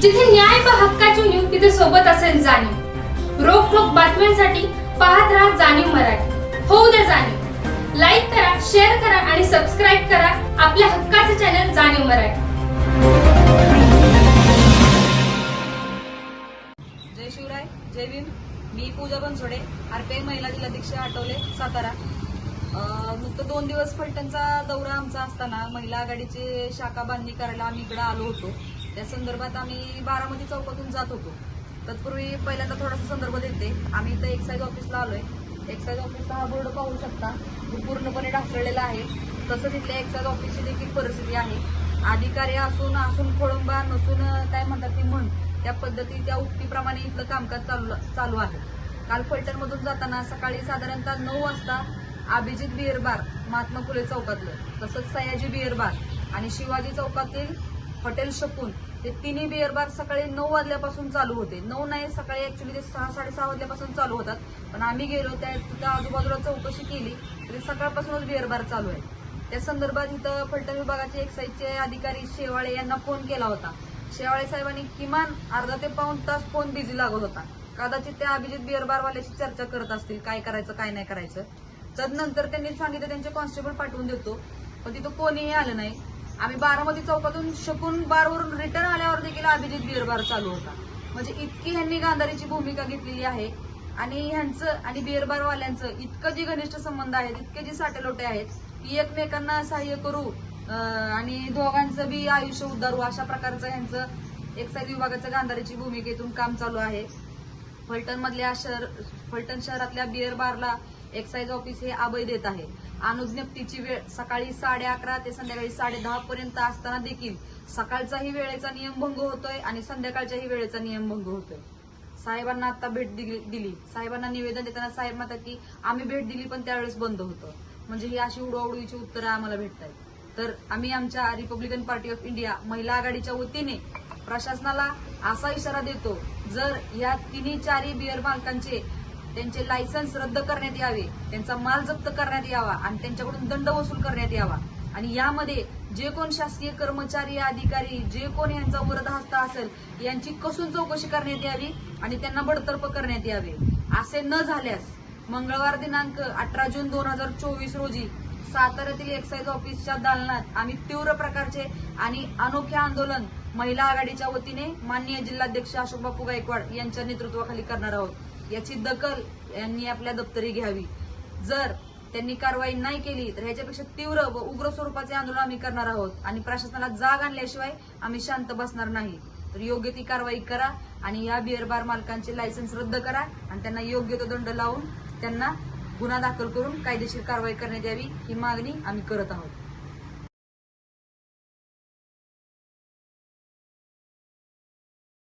जिथे न्याय पहा हक्काची न्यू तिथे सोबत असेल जाणीव. रोखोक बातम्यांसाठी पाहत राहा जाणीव मराठी. होऊ द्या जाणीव. लाईक करा शेअर करा आणि सबस्क्राईब करा आपल्या हक्काचे चॅनल जाणीव मराठी. जय शिवराय जय भीम. मी पूजा बनसोडे आरपीआय महिला जिल्हाध्यक्ष आठवले सातारा. अं, नुकतं दोन दिवस फलटणचा दौरा आमचा असताना महिला आघाडीची शाखा बांधणी करायला आम्ही इकडे आलो होतो. त्या संदर्भात आम्ही बारामती चौकातून जात होतो. तत्पूर्वी पहिल्यांदा थोडासा संदर्भ देते. आम्ही इथं एक्साईज ऑफिसला आलोय. एक्साईज ऑफिसचा हा बोर्ड पाहू शकता. तो पूर्णपणे ढासळलेला आहे. तसंच इथल्या एक्साईज ऑफिसची देखील परिस्थिती आहे. अधिकारी असून असून खोळंबा नसून काय म्हणतात ती म्हण त्या पद्धती त्या उक्तीप्रमाणे इथलं कामकाज चालू चालू आहे. काल फलटणमधून जाताना सकाळी साधारणतः नऊ वाजता अभिजित बिअर बार महात्मा फुले चौकातलं तसंच सयाजी बिअर बार आणि शिवाजी चौकातील हॉटेल शकून ते तिन्ही बिअर बार सकाळी नऊ वाजल्यापासून चालू होते. नऊ नाही सकाळी ऍक्च्युली ते सहा साडेसहा वाजल्यापासून चालू होतात. पण आम्ही गेलो त्या तिथं आजूबाजूला चौकशी केली तरी सकाळपासूनच बिअर बार चालू आहे त्या संदर्भात इथं फलटण विभागाचे एक्साईजचे अधिकारी शेवाळे यांना फोन केला होता. शेवाळे साहेबांनी किमान अर्धा ते पाऊण तास फोन बिझी लागत होता. कदाचित त्या अभिजित बिअर बारवाल्याशी चर्चा करत असतील काय करायचं काय नाही करायचं. तदनंतर त्यांनी सांगितलं त्यांचे कॉन्स्टेबल पाठवून देतो. पण तिथं कोणीही आलं नाही. आम्ही बारामती चौकातून शकून बारवरून रिटर्न आल्यावर देखील अभिजित बिअर बार चालू होता. म्हणजे इतकी ह्यांनी गांधारीची भूमिका घेतलेली आहे. आणि ह्यांचं आणि बिअर बारवाल्यांचं इतकं जे घनिष्ठ संबंध आहेत इतके जे साटेलोटे आहेत की एकमेकांना सहाय्य करू आणि दोघांचं बी आयुष्य उद्धारू अशा प्रकारचं ह्यांचं एक्साईज विभागाचं गांधारीची भूमिकेतून काम चालू आहे. फलटणमधल्या शहर फलटण शहरातल्या बिअर बारला एक्साईज ऑफिस हे आबय देत आहे. अनुज्ञप्तीची वेळ सकाळी साडे अकरा ते संध्याकाळी साडे दहा पर्यंत असताना देखील सकाळचाही वेळेचा नियम भंग होतोय आणि संध्याकाळच्याही वेळेचा नियम भंग होतोय. साहेबांना आता भेट दिली दिली. साहेबांना निवेदन देताना साहेब म्हणतात की आम्ही भेट दिली पण त्यावेळेस बंद होतं. म्हणजे ही अशी उडवाउडवीची उत्तरं आम्हाला भेटत आहेत तर आम्ही आमच्या रिपब्लिकन पार्टी ऑफ इंडिया महिला आघाडीच्या वतीने प्रशासनाला असा इशारा देतो जर या तिन्ही चारही बिअर मालकांचे त्यांचे लायसन्स रद्द करण्यात यावे त्यांचा माल जप्त करण्यात यावा आणि त्यांच्याकडून दंड वसूल करण्यात यावा. आणि यामध्ये जे कोण शासकीय कर्मचारी अधिकारी जे कोण यांचा वरदहस्त असेल यांची कसून चौकशी करण्यात यावी आणि त्यांना बडतर्फ करण्यात यावे. असे न झाल्यास मंगळवार दिनांक अठरा जून दोन हजार चोवीस रोजी साताऱ्यातील एक्साईज ऑफिसच्या दालनात आम्ही तीव्र प्रकारचे आणि अनोखे आंदोलन महिला आघाडीच्या वतीने माननीय जिल्हाध्यक्ष अशोक बापू गायकवाड यांच्या नेतृत्वाखाली करणार आहोत. याची दखल यांनी आपल्या दप्तरी घ्यावी. जर त्यांनी कारवाई नाही केली तर ह्याच्यापेक्षा तीव्र व उग्र स्वरूपाचे आंदोलन आम्ही करणार आहोत. आणि प्रशासनाला जाग आणल्याशिवाय आम्ही शांत बसणार नाही. तर योग्य ती कारवाई करा आणि या बिअर बार मालकांचे लायसन्स रद्द करा आणि त्यांना योग्य तो दंड लावून त्यांना गुन्हा दाखल करून कायदेशीर कारवाई करण्यात यावी ही मागणी आम्ही करत आहोत.